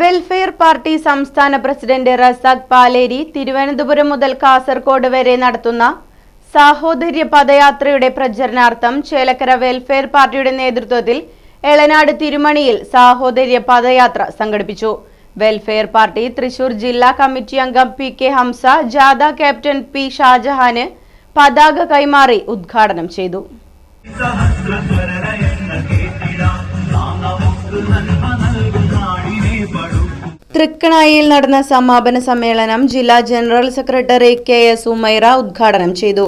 Welfare Party സംസ്ഥാന president Razak Paleri Thiruvananthapuram മുതൽ കാസർഗോഡ് വരെ നടത്തുന്ന സാഹോദര്യ പദയാത്രയുടെ പ്രചരണാർത്ഥം ചേലക്കര വെൽഫെയർ പാർട്ടിയുടെ നേതൃത്വത്തിൽ എളനാട് തിരുമണിയിൽ സാഹോദര്യ പദയാത്ര സംഘടിപ്പിച്ചു. വെൽഫെയർ പാർട്ടി തൃശൂർ ജില്ലാ കമ്മിറ്റി അംഗം പി കെ ഹംസ ജാഥ ക്യാപ്റ്റൻ പി ഷാജഹാന് പതാക കൈമാറി ഉദ്ഘാടനം ചെയ്തു. തൃക്കണായിൽ നടന്ന സമാപന സമ്മേളനം ജില്ലാ general secretary K S Umaira ഉദ്ഘാടനം ചെയ്തു.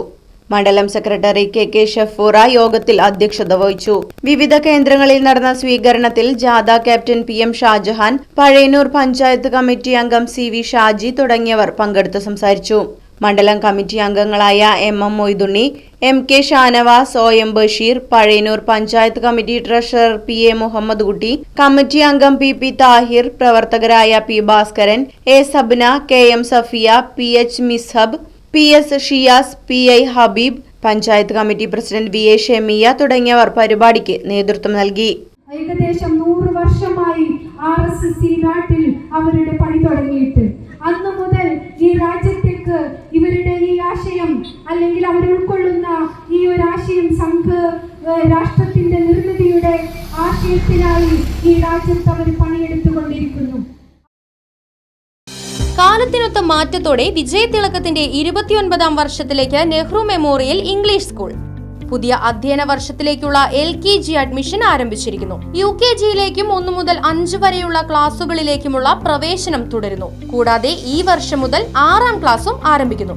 മണ്ഡലം സെക്രട്ടറി കെ കെ ഷഫൂറ യോഗത്തിൽ അധ്യക്ഷത വഹിച്ചു. വിവിധ കേന്ദ്രങ്ങളിൽ നടന്ന സ്വീകരണത്തിൽ ജാഥ captain P M Shajahan Pazhayannur panchayat committee അംഗം സി വി ഷാജി തുടങ്ങിയവർ പങ്കെടുത്ത് സംസാരിച്ചു. മണ്ഡലം കമ്മിറ്റി അംഗങ്ങളായ M M Moythunni M K Shanavas O M Basheer Pazhayannur panchayat committee treasurer P A Muhammad Kutty committee അംഗം പി പി താഹിർ പ്രവർത്തകരായ P Bhaskaran A Sabna K M Safiya P H Mishab P S Shiyas P I Habeeb panchayat committee president V A Shemiya തുടങ്ങിയവർ പരിപാടിക്ക് നേതൃത്വം നൽകി. ഏകദേശം നൂറ് വർഷമായി R S S നാട്ടിൽ അവരുടെ പണി തുടങ്ങിയിട്ട് അന്നു മുതൽ ഈ രാജ്യത്തേക്ക് ഇവരുടെ ഈ ആശയം അല്ലെങ്കിൽ അവർ ഉൾക്കൊള്ളുന്ന ഈ ഒരു ആശയം സംഘ രാഷ്ട്രത്തിന്റെ നിർമ്മിതിയുടെ ആശയത്തിനായി ഈ രാജ്യത്ത് അവർ പണിയെടുത്തുകൊണ്ടിരിക്കുന്നു. കാലത്തിനൊത്ത മാറ്റത്തോടെ വിജയതിളക്കത്തിന്റെ ഇരുപത്തിയൊൻപതാം വർഷത്തിലേക്ക് നെഹ്റു മെമ്മോറിയൽ ഇംഗ്ലീഷ് സ്കൂൾ. പുതിയ അധ്യയന വർഷത്തിലേക്കുള്ള എൽ കെ ജി അഡ്മിഷൻ ആരംഭിച്ചിരിക്കുന്നു. യു കെ ജിയിലേക്കും ഒന്നു മുതൽ അഞ്ച് വരെയുള്ള ക്ലാസുകളിലേക്കുമുള്ള പ്രവേശനം തുടരുന്നു. കൂടാതെ ഈ വർഷം മുതൽ ആറാം ക്ലാസും ആരംഭിക്കുന്നു.